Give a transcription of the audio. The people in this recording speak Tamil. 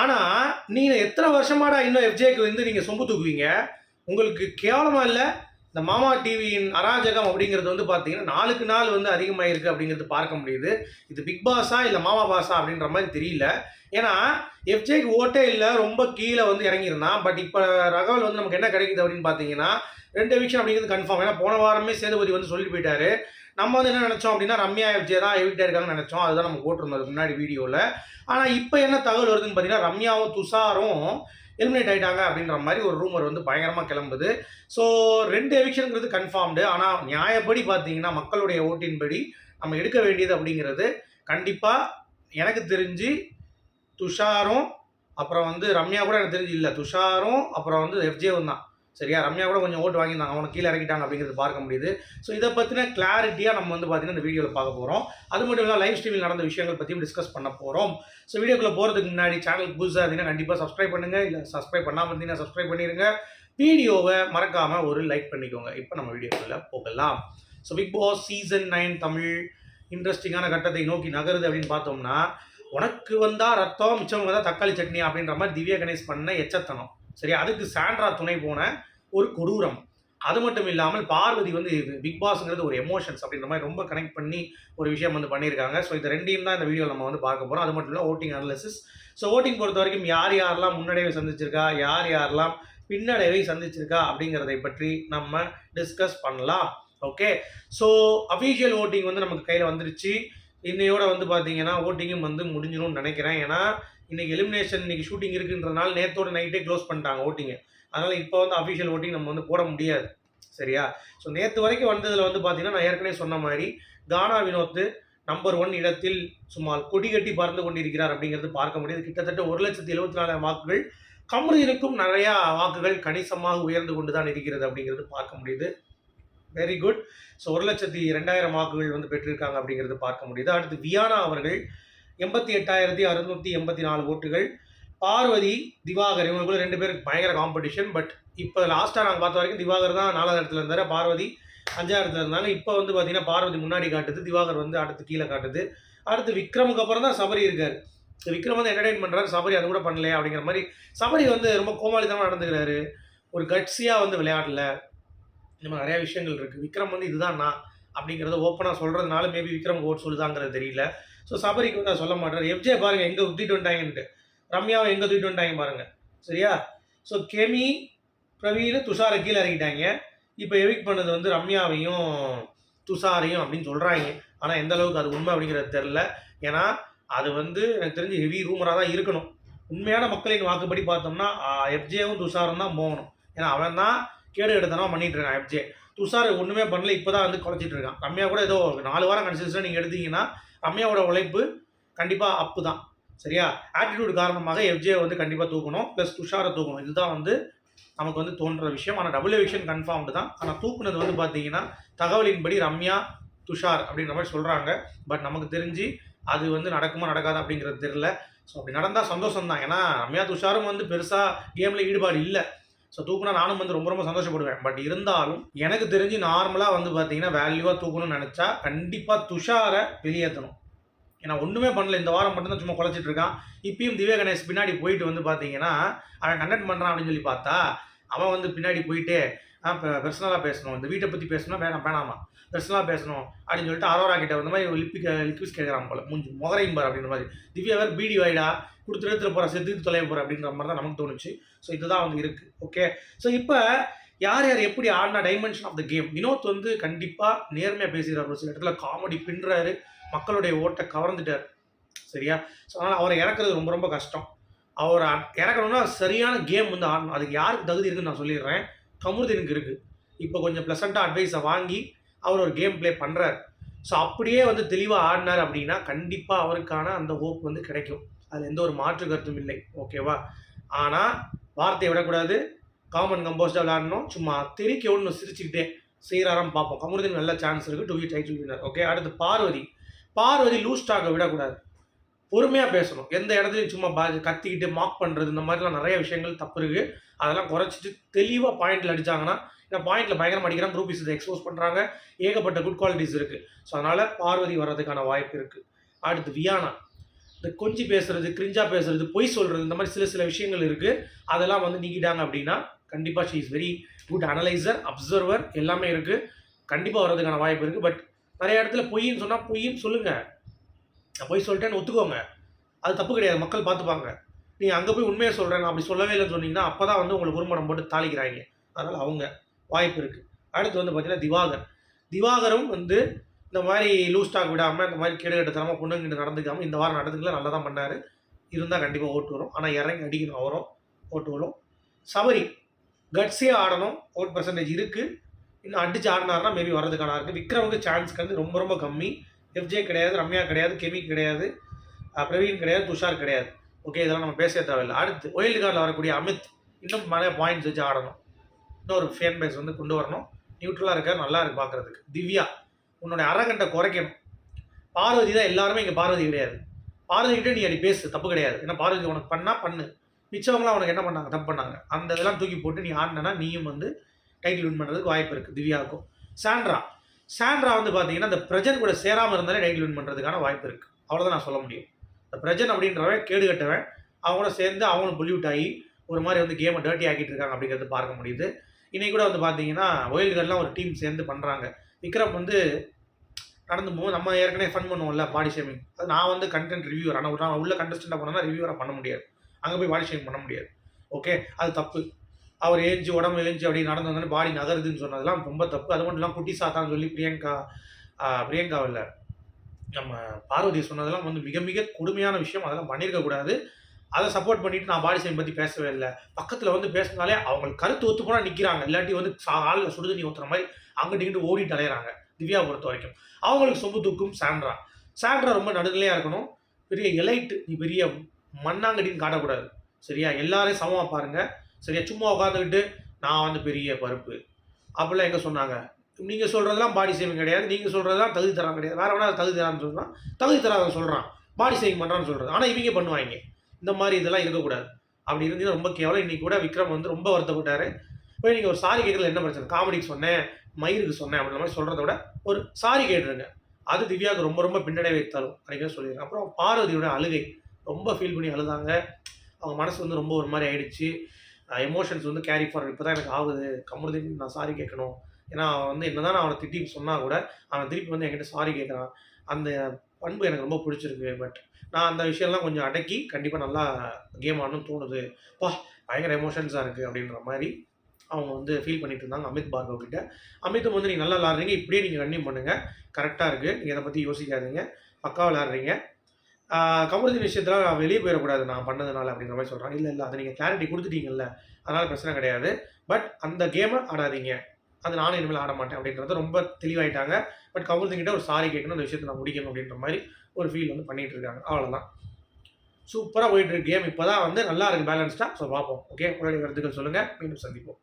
ஆனால் நீங்கள் எத்தனை வருஷமாடா இன்னும் எஃப்ஜேக்கு வந்து நீங்கள் சொம்பு தூக்குவீங்க? உங்களுக்கு கேவலமாக இல்லை? இந்த மாமா டிவியின் அராஜகம் அப்படிங்கிறது வந்து பார்த்தீங்கன்னா நாளுக்கு நாள் வந்து அதிகமாயிருக்கு அப்படிங்கிறது பார்க்க முடியுது. இது பிக் பாஸா இல்லை மாமா பாஸா அப்படின்ற மாதிரி தெரியல. ஏன்னா எஃப்ஜேக்கு ஓட்டே இல்லை ரொம்ப கீழே வந்து இறங்கியிருந்தான். பட் இப்போ ரகவல் வந்து நமக்கு என்ன கிடைக்குது அப்படின்னு பார்த்தீங்கன்னா ரெண்டு எவிக்ஷன் அப்படிங்கிறது கன்ஃபார்ம் ஏன்னா போன வாரமே சேதுபதி வந்து சொல்லி போயிட்டாரு. நம்ம வந்து என்ன நினச்சோம் அப்படின்னா ரம்யா எஃப்ஜே தான் எவிக்டாக இருக்காங்கன்னு நினச்சோம். அதுதான் நம்ம போட்டிருந்தோம் முன்னாடி வீடியோவில் ஆனால் இப்போ என்ன தகவல் வருதுன்னு பார்த்தீங்கன்னா ரம்யாவும் துஷாரும் எலிமினேட் ஆயிட்டாங்க அப்படின்ற மாதிரி ஒரு ரூமர் வந்து பயங்கரமாக கிளம்புது. ஸோ ரெண்டு எவிக்ஷனுங்கிறது கன்ஃபார்ம்டு ஆனால் நியாயப்படி பார்த்தீங்கன்னா மக்களுடைய ஓட்டின்படி நம்ம எடுக்க வேண்டியது அப்படிங்கிறது கண்டிப்பாக எனக்கு தெரிஞ்சு துஷாரும் அப்புறம் வந்து ரம்யா கூட எனக்கு தெரிஞ்சு இல்லை. துஷாரும் அப்புறம் வந்து எஃப்ஜேவும் தான். சரியா? ரம்யா கூட கொஞ்சம் ஓட்டு வாங்கியிருந்தாங்க. அவனை கீழே இறக்கிட்டாங்க அப்படிங்கிறது பார்க்க முடியுது. ஸோ இதை பற்றின கிளாரிட்டியாக நம்ம வந்து பார்த்தீங்கன்னா இந்த வீடியோவில் பார்க்க போகிறோம் அது மட்டும் இல்லாமல் லைவ் ஸ்ட்ரீமில் நடந்த விஷயங்கள் பற்றியும் டிஸ்கஸ் பண்ண போகிறோம் ஸோ வீடியோக்குள்ளே போகிறதுக்கு முன்னாடி சேனல் புதுசாக இருந்தீங்கன்னா கண்டிப்பாக சப்ஸ்கிரைப் பண்ணுங்கள் இல்லை சப்ஸ்கிரைப் பண்ணாமல் இருந்தீங்கன்னா சப்ஸ்கிரைப் பண்ணிடுங்க வீடியோவை மறக்காமல் ஒரு லைக் பண்ணிக்கோங்க. இப்போ நம்ம வீடியோக்குள்ளே போகலாம். So Bigg Boss season nine Tamil இன்ட்ரெஸ்டிங்கான கட்டத்தை நோக்கி நகருது அப்படின்னு பார்த்தோம்னா உனக்கு வந்தால் ரத்தம் மிச்சம் வந்தால் தக்காளி சட்னி அப்படின்ற மாதிரி திவ்யா கணேஷ் பண்ண எச்சத்தனம். சரி அதுக்கு சாண்ட்ரா துணை போன ஒரு கொடூரம். அது மட்டும் இல்லாமல் பார்வதி வந்து பிக் பாஸ்ங்கிறது ஒரு எமோஷன்ஸ் அப்படின்ற மாதிரி ரொம்ப கனெக்ட் பண்ணி ஒரு விஷயம் வந்து பண்ணியிருக்காங்க. ஸோ இந்த ரெண்டையும் தான் இந்த வீடியோவில் நம்ம வந்து பார்க்க போகிறோம் அது மட்டும் இல்லை ஓட்டிங் அனாலிசிஸ் ஸோ ஓட்டிங் பொறுத்த வரைக்கும் யார் யாரெல்லாம் முன்னடைவை சந்திச்சிருக்கா? யார் யாரெல்லாம் பின்னடைவை சந்திச்சிருக்கா? அப்படிங்கிறதை பற்றி நம்ம டிஸ்கஸ் பண்ணலாம். ஓகே ஸோ அஃபீஷியல் ஓட்டிங் வந்து நமக்கு கையில் வந்துருச்சு. இன்னையோட வந்து பார்த்தீங்கன்னா ஓட்டிங்கும் வந்து முடிஞ்சிடும்னு நினைக்கிறேன். ஏன்னா இன்னைக்கு எலிமினேஷன் இன்னைக்கு ஷூட்டிங் இருக்குன்றனால நேத்தோட நைட்டே க்ளோஸ் பண்ணிட்டாங்க ஓட்டிங்கை அதனால் இப்போ வந்து அஃபிஷியல் ஓட்டிங் நம்ம வந்து போட முடியாது. சரியா? ஸோ நேற்று வரைக்கும் வந்ததில் வந்து பார்த்தீங்கன்னா நான் ஏற்கனவே சொன்ன மாதிரி கானா வினோத்து நம்பர் ஒன் இடத்தில் சும்மா கொடி கட்டி பறந்து கொண்டிருக்கிறார் அப்படிங்கிறது பார்க்க முடியுது. கிட்டத்தட்ட ஒரு லட்சத்தி எழுபத்தி நாலாயிரம் வாக்குகள் கமருதீனுக்கும் நிறையா வாக்குகள் கணிசமாக உயர்ந்து கொண்டு தான் இருக்கிறது அப்படிங்கிறது பார்க்க முடியுது. வெரி குட் ஸோ ஒரு லட்சத்தி ரெண்டாயிரம் வாக்குகள் வந்து பெற்றிருக்காங்க அப்படிங்கிறது பார்க்க முடியுது. அடுத்து வியானா அவர்கள் எண்பத்தி எட்டாயிரத்தி அறுநூற்றி எண்பத்தி நாலு ஓட்டுகள் பார்வதி திவாகர் இவங்களுக்குள்ள ரெண்டு பேருக்கு பயங்கர காம்படிஷன் பட் இப்போ லாஸ்ட்டாக நாங்கள் பார்த்த வரைக்கும் திவாகர் தான் நாலாவது இடத்துல இருந்தார். பார்வதி அஞ்சாவது இடத்துல இருந்தாங்க. இப்போ வந்து பார்த்தீங்கன்னா பார்வதி முன்னாடி காட்டுது திவாகர் வந்து அடுத்து கீழே காட்டுது. அடுத்து விக்ரமுக்கு அப்புறம் தான் சபரி இருக்கார். விக்ரம் வந்து என்டர்டைன் பண்ணுறாரு சபரி அது கூட பண்ணலையா அப்படிங்கிற மாதிரி சபரி வந்து ரொம்ப கோமாளித்தனமாக நடந்துக்கிறாரு. ஒரு கட்சியாக வந்து விளையாடல. இந்த மாதிரி நிறையா விஷயங்கள் இருக்குது விக்ரம் வந்து இதுதான் நான் அப்படிங்கிறத ஓப்பனாக சொல்கிறதுனால மேபி விக்ரம் ஓட் சொல்லுதாங்கிறது தெரியல. ஸோ சபரிக்கு வந்து சொல்ல மாட்டார். எஃப்ஜே பாருங்கள் எங்கே உத்திட்டு வந்துட்டாங்கன்ட்டு. ரம்யாவை எங்கே தூக்கிட்டு வந்துட்டாங்க பாருங்க. சரியா? ஸோ கெமி பிரவீன் துஷாரை கீழே இறங்கிட்டாங்க இப்போ எவிக் பண்ணது வந்து ரம்யாவையும் துஷாரையும் அப்படின்னு சொல்கிறாங்க ஆனால் எந்த அளவுக்கு அது உண்மை அப்படிங்கிறது தெரில ஏன்னா அது வந்து எனக்கு தெரிஞ்சு ஹெவி ரூமராக தான் இருக்கணும். உண்மையான மக்களின் வாக்குப்படி பார்த்தோம்னா எஃப்ஜேவும் துஷாரும் தான் போகணும். ஏன்னா அவன் தான் கேடு எடுத்தனமா பண்ணிகிட்டு இருக்கான் எஃப்ஜே துஷார் ஒன்றுமே பண்ணல இப்போ தான் வந்து குறைச்சிட்டு இருக்கான். ரம்யா கூட ஏதோ நாலு வாரம் கன்சிஸ்டாக நீங்கள் எடுத்தீங்கன்னா ரம்யாவோட உழைப்பு கண்டிப்பாக அப்பு தான். சரியா? ஆட்டிடியூட் காரணமாக எஃப்ஜே வந்து கண்டிப்பாக தூக்கணும். ப்ளஸ் துஷாரை தூக்கணும். இதுதான் வந்து நமக்கு வந்து தோன்ற விஷயம். ஆனால் டபுள் விஷன் கன்ஃபார்ம்டு தான். ஆனால் தூக்குனது வந்து பார்த்தீங்கன்னா தகவலின்படி ரம்யா துஷார் அப்படின்ற மாதிரி சொல்கிறாங்க பட் நமக்கு தெரிஞ்சு அது வந்து நடக்குமா நடக்காதா அப்படிங்கிறது தெரில ஸோ அப்படி நடந்தால் சந்தோஷம் தான் ஏன்னா ரம்யா துஷாரும் வந்து பெருசாக கேமில் ஈடுபாடு இல்லை. ஸோ தூக்குனா நானும் வந்து ரொம்ப ரொம்ப சந்தோஷப்படுவேன். பட் இருந்தாலும் எனக்கு தெரிஞ்சு நார்மலாக வந்து பார்த்தீங்கன்னா வேல்யூவாக தூக்கணும்னு நினச்சா கண்டிப்பாக துஷாரை வெளியேற்றணும் ஏன்னா ஒன்றுமே பண்ணல. இந்த வாரம் மட்டும்தான் சும்மா குழச்சிட்டு இருக்கான். இப்பயும் திவ்யா கணேஷ் பின்னாடி போயிட்டு வந்து பார்த்தீங்கன்னா அவன் கண்டக்ட் பண்ணுறான் அப்படின்னு சொல்லி பார்த்தா அவன் வந்து பின்னாடி போயிட்டு பர்சனலாக பேசணும். இந்த வீட்டை பற்றி பேசணும்? வேணாம் வேணாமா? பர்சனலாக பேசணும் அப்படின்னு சொல்லிட்டு அரோரா கிட்ட வந்த மாதிரி லிப்பிக் லிக்விஸ் கேட்குறான் போல. மூஞ்சி முகரையும் பார் அப்படின்ற மாதிரி. திவ்யா வேறு பீடி வாயிடா. கொடுத்து எடுத்துகிட்டு போகிற செத்துட்டு தொலைய போகிற அப்படின்ற மாதிரி தான் நமக்கு தோணுச்சு. ஸோ இதுதான் வந்து இருக்குது ஓகே ஸோ இப்போ யார் யார் எப்படி ஆடினா dimension of the game Vinoth வந்து கண்டிப்பாக நேர்மையாக பேசுகிறார் ஒரு சில இடத்துல. காமெடி பின்னுறாரு. மக்களுடைய ஓட்டை கவர்ந்துட்டார். சரியா? ஸோ அதனால் அவரை இறக்குறது ரொம்ப ரொம்ப கஷ்டம். அவரை இறக்கணும்னா சரியான கேம் வந்து ஆடணும். அதுக்கு யாருக்கு தகுதி இருக்குன்னு நான் சொல்லிடுறேன். கமுருதீனுக்கு இருக்குது இப்போ கொஞ்சம் ப்ளசண்ட்டாக அட்வைஸை வாங்கி அவர் ஒரு கேம் ப்ளே பண்ணுறாரு ஸோ அப்படியே வந்து தெளிவாக ஆடினார் அப்படின்னா கண்டிப்பாக அவருக்கான அந்த ஹோப் வந்து கிடைக்கும். அதில் எந்த ஒரு மாற்று கருத்தும் இல்லை. ஓகேவா ஆனால் வார்த்தையை விடக்கூடாது. காமன் கம்போஸ்டாக விளையாடணும். சும்மா தெறிக்க ஒன்று சிரிச்சுக்கிட்டே செய்கிறாராம் பார்ப்போம். கமருதீன் நல்ல சான்ஸ் இருக்குது to be title winner okay அடுத்து பார்வதி. பார்வதி லூஸ் டாக்கை விடக்கூடாது. பொறுமையாக பேசணும். எந்த இடத்துலையும் சும்மா பா கத்திக்கிட்டு மாக் பண்ணுறது இந்த மாதிரிலாம் நிறைய விஷயங்கள் தப்பு இருக்குது அதெல்லாம் குறைச்சிட்டு தெளிவாக பாயிண்டில் அடித்தாங்கன்னா ஏன்னா பாயிண்டில் பயங்கரமாக அடிக்கிறாங்க குரூப் இதை எக்ஸ்போஸ் பண்ணுறாங்க ஏகப்பட்ட குட் குவாலிட்டிஸ் இருக்குது ஸோ அதனால் பார்வதி வர்றதுக்கான வாய்ப்பு இருக்குது அடுத்து வியானா. இந்த கொஞ்சி பேசுறது கிரிஞ்சா பேசுறது பொய் சொல்கிறது இந்த மாதிரி சில சில விஷயங்கள் இருக்குது அதெல்லாம் வந்து நீக்கிட்டாங்க அப்படின்னா கண்டிப்பாக she is very good analyser observer எல்லாமே இருக்குது கண்டிப்பாக வர்றதுக்கான வாய்ப்பு இருக்குது பட் நிறைய இடத்துல பொய்ன்னு சொன்னால் பொய்ன்னு சொல்லுங்கள் நான் பொய் சொல்லிட்டேன்னு ஒத்துக்கோங்க. அது தப்பு கிடையாது. மக்கள் பார்த்துப்பாங்க. நீங்கள் அங்கே போய் உண்மையை சொல்கிறேன் அப்படி சொல்லவே இல்லைன்னு சொன்னீங்கன்னா அப்போ தான் வந்து உங்களுக்கு குறும்படம் போட்டு தாளிக்கிறாங்க. அதனால் அவங்க வாய்ப்பு இருக்குது அடுத்து வந்து பார்த்தீங்கன்னா திவாகர். திவாகரும் வந்து இந்த மாதிரி லூஸ் ஸ்டாக் விடாமல் இந்த மாதிரி கேடுகட்டத்தனமாக பொண்ணுங்கிட்ட நடந்துக்காமல் இந்த வாரம் நடந்துக்கல நல்லா தான் பண்ணார். இருந்தால் கண்டிப்பாக ஓட்டு வரும். ஆனால் இறங்கி அடிக்கணும். அவரும் ஓட்டு வரும். சபரி கட்ஸே ஆடணும். ஓட் பர்சன்டேஜ் இருக்குது இன்னும் அடிச்சு ஆடினார்னா மேபி வர்றதுக்கான இருக்குது விக்ரமுக்கு சான்ஸ் வந்து ரொம்ப ரொம்ப கம்மி. எஃப்ஜே கிடையாது ரம்யா கிடையாது கெமி கிடையாது பிரவீன் கிடையாது துஷார் கிடையாது. ஓகே இதெல்லாம் நம்ம பேச தேவையில்லை. அடுத்து ஒயில்டு கார்டில் வரக்கூடிய அமித் இன்னும் நிறைய பாயிண்ட்ஸ் வச்சு ஆடணும். இன்னொரு ஃபேன் பேஸ் வந்து கொண்டு வரணும். நியூட்ரலாக இருக்கார் நல்லா இருக்கு பார்க்குறதுக்கு திவ்யா உன்னோட அரகண்டை குறைக்கணும். பார்வதி தான் எல்லாருமே இங்கே பார்வதி கிடையாது. பார்வதி கிட்டே நீ அடி பேசு தப்பு கிடையாது. ஏன்னா பார்வதி உனக்கு பண்ணால் பண்ணு. மிச்சவங்களாம் அவனுக்கு என்ன பண்ணாங்க? தப்பு பண்ணாங்க. அந்த இதெல்லாம் தூக்கி போட்டு நீ ஆடினா நீயும் வந்து டைட்டில் வின் பண்ணுறதுக்கு வாய்ப்பு இருக்குது திவ்யாவுக்கும் சாண்ட்ரா. சாண்ட்ரா வந்து பார்த்தீங்கன்னா இந்த பிரஜன் கூட சேராமல் இருந்தாலே டைட்டில் வின் பண்ணுறதுக்கான வாய்ப்பு இருக்குது அவ்வளோதான் நான் சொல்ல முடியும். இந்த பிரஜன் அப்படின்றவன் கேடு கட்டவன். அவங்கள சேர்ந்து அவங்களும் பொல்யூட் ஆகி ஒரு மாதிரி வந்து கேமை டர்ட்டி ஆக்கிட்டு இருக்காங்க அப்படிங்கிறது பார்க்க முடியுது. இன்னைக்கு கூட வந்து பார்த்தீங்கன்னா ஒயில்கள்லாம் ஒரு டீம் சேர்ந்து பண்ணுறாங்க விக்ரம் வந்து நடந்து போகும் நம்ம ஏற்கனவே ஃபன் பண்ணுவோம்ல பாடி ஷேமிங் அது நான் வந்து கண்டென்ட் ரிவ்யூவர் ஆனால் நான் உள்ள கண்டஸ்டண்ட்டாக போனோம்னா ரிவ்யூவராக பண்ண முடியாது. அங்கே போய் பாடி ஷேமிங் பண்ண முடியாது. ஓகே அது தப்பு. அவர் ஏஞ்சி உடம்பு ஏஞ்சி அப்படி நடந்து வந்தோடனே பாடி நகருதுன்னு சொன்னதெல்லாம் ரொம்ப தப்பு. அது மட்டும் இல்லாமல் குட்டி சாத்தான்னு சொல்லி பிரியங்கா பிரியங்காவில் பிரியங்கா இல்லை நம்ம பார்வதி சொன்னதெல்லாம் வந்து மிக மிக கொடுமையான விஷயம். அதெல்லாம் பண்ணியிருக்கக்கூடாது அதை சப்போர்ட் பண்ணிட்டு நான் பாடி ஷேமிங் பற்றி பேசவே இல்லை. பக்கத்தில் வந்து பேசினாலே அவங்களுக்கு கருத்து ஒத்து போனால் நிற்கிறாங்க இல்லாட்டி வந்து ஆளில் சுடுதண்ணி ஊற்றுற மாதிரி அங்கிட்டு இங்கிட்டு ஓடிட்டு அலையிறாங்க. திவ்யா பொறுத்த வரைக்கும். அவங்களுக்கு சொம்பு தூக்கும் சாண்ட்ரா. சாண்ட்ரா ரொம்ப நடுநிலையாக இருக்கணும். பெரிய எலைட்டு நீ பெரிய மண்ணாங்கடின்னு காட்டக்கூடாது. சரியா? எல்லாரையும் சமமாக பாருங்கள் சரியா? சும்மா உட்காந்துக்கிட்டு நான் வந்து பெரிய பருப்பு. அப்படிலாம் எங்கே சொன்னாங்க? நீங்கள் சொல்கிறதெல்லாம் பாடி சேவிங் கிடையாது. நீங்கள் சொல்கிறதெல்லாம் தகுதி தரான் கிடையாது. வேறு வேணா தகுதி தரான்னு சொல்கிறான் தகுதி தராத சொல்கிறான் பாடி சேவிங் பண்ணுறான்னு சொல்கிறது ஆனால் இவங்க பண்ணுவாங்க. இந்த மாதிரி இதெல்லாம் இருக்கக்கூடாது. அப்படி இருந்தீங்கன்னா ரொம்ப கேவலம். இன்னைக்கு கூட விக்ரம் வந்து ரொம்ப வருத்தப்பட்டார். போய் நீங்கள் ஒரு சாரி கேட்கல என்ன பிரச்சனை? காமெடிக்கு சொன்னேன் மயிருக்கு சொன்னேன் அப்படின்ற மாதிரி சொல்கிறத விட ஒரு சாரி கேட்டுருங்க. அது திவ்யாவுக்கு ரொம்ப ரொம்ப பின்னடை வைத்தாலும் அப்படிங்கிற சொல்லிடுறேன் அப்புறம் பார்வதியோட அழுகை. ரொம்ப ஃபீல் பண்ணி அழுதாங்க. அவங்க மனசு வந்து ரொம்ப ஒரு மாதிரி ஆயிடுச்சு. எமோஷன்ஸ் வந்து கேரி ஃபார்வர்ட் இப்போ தான் எனக்கு ஆகுது. கமருதீன் நான் சாரி கேட்கணும். ஏன்னா அவன் வந்து என்னதான் நான் அவனை திட்டி சொன்னால் கூட அவன் திருப்பி வந்து என்கிட்ட சாரி கேட்குறான். அந்த பண்பு எனக்கு ரொம்ப பிடிச்சிருக்கு. பட் நான் அந்த விஷயம்லாம் கொஞ்சம் அடக்கி கண்டிப்பாக நல்லா கேம் ஆடணும்னு தோணுது. பா பயங்கர எமோஷன்ஸாக இருக்குது அப்படின்ற மாதிரி அவங்க வந்து ஃபீல் பண்ணிட்டு இருந்தாங்க அமித் பார்கவ் கிட்ட. அமித்தும் வந்து நீங்கள் நல்லா விளாட்றீங்க. இப்படியே நீங்கள் கண்டினியூ பண்ணுங்கள் கரெக்டாக இருக்குது நீங்கள் இதை பற்றி யோசிக்காதீங்க. பக்காவாக விளாட்றீங்க. கமருதீன் விஷயத்தில் நான் வெளியே போயிடக்கூடாது நான் பண்ணதுனால அப்படிங்கிற மாதிரி சொல்கிறாங்க இல்லை இல்லை அதை நீங்கள் கிளாரிட்டி கொடுத்துட்டீங்கல்ல அதனால் பிரச்சனை கிடையாது. பட் அந்த கேமை ஆடாதீங்க. அது நானும் இனிமேல் ஆட மாட்டேன் அப்படின்றத ரொம்ப தெளிவாயிட்டாங்க. பட் கமருதீன்கிட்ட ஒரு சாரி கேட்கணும் அந்த விஷயத்தை நான் முடிக்கணும் அப்படின்ற மாதிரி ஒரு ஃபீல் வந்து பண்ணிகிட்டு இருக்காங்க. அவ்வளோதான் சூப்பராக போயிட்டு இருக்கு. கேம் இப்போ தான் வந்து நல்லா இருக்குது பேலன்ஸ்டாக ஸோ பார்ப்போம். ஓகே உங்களுடைய கருத்துக்கள் சொல்லுங்கள் மீண்டும் சந்திப்போம்.